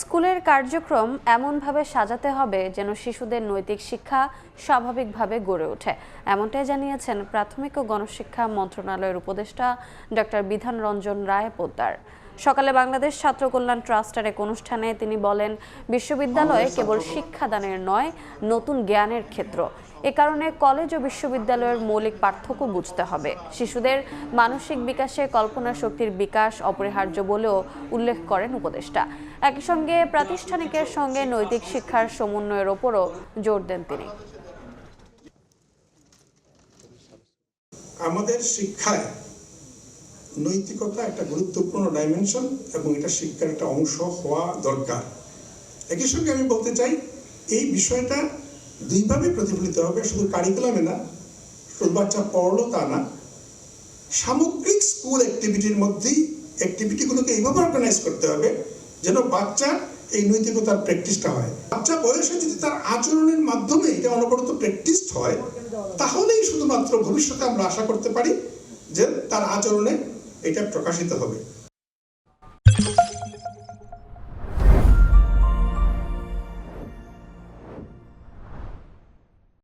স্কুলের কার্যক্রম এমনভাবে সাজাতে হবে যেন শিশুদের নৈতিক শিক্ষা স্বাভাবিকভাবে গড়ে ওঠে। এমনটাই জানিয়েছেন প্রাথমিক ও গণশিক্ষা মন্ত্রণালয়ের উপদেষ্টা ডক্টর বিধান রঞ্জন রায় পোদ্দার। সকালে বাংলাদেশ ছাত্র কল্যাণ ট্রাস্টের এক অনুষ্ঠানে তিনি বলেন বিশ্ববিদ্যালয়ে কেবল শিক্ষাদানের নয় নতুন জ্ঞানের ক্ষেত্র। এ কারণে কলেজ ও বিশ্ববিদ্যালয়ের মৌলিক পার্থক্য বুঝতে হবে। শিশুদের মানসিক বিকাশে কল্পনা শক্তির বিকাশ অপরিহার্য বলেও উল্লেখ করেন উপদেষ্টা। একই সঙ্গে প্রাতিষ্ঠানিকের সঙ্গে নৈতিক শিক্ষার সমন্বয়ের ওপরও জোর দেন তিনি। আমাদের শিক্ষায় নৈতিকতা একটা গুরুত্বপূর্ণ ডাইমেনশন এবং এটা শিক্ষার একটা অংশ হওয়া দরকার। একই সঙ্গে আমি বলতে চাই, এই বিষয়টা দুইভাবে প্রতিফলিত হবে, শুধু কারিকুলামে না, শুধু বাচ্চা পড়ল তা না, সামগ্রিক স্কুল অ্যাক্টিভিটির মধ্যেই অ্যাক্টিভিটিগুলোকে এইভাবে অর্গানাইজ করতে হবে যেন বাচ্চার এই নৈতিকতার প্র্যাকটিসটা হয়। বাচ্চা বয়সে যদি তার আচরণের মাধ্যমে এটা অনবরত প্র্যাকটিস হয়, তাহলেই শুধুমাত্র ভবিষ্যতে আমরা আশা করতে পারি যে তার আচরণে এটা প্রকাশিত হবে।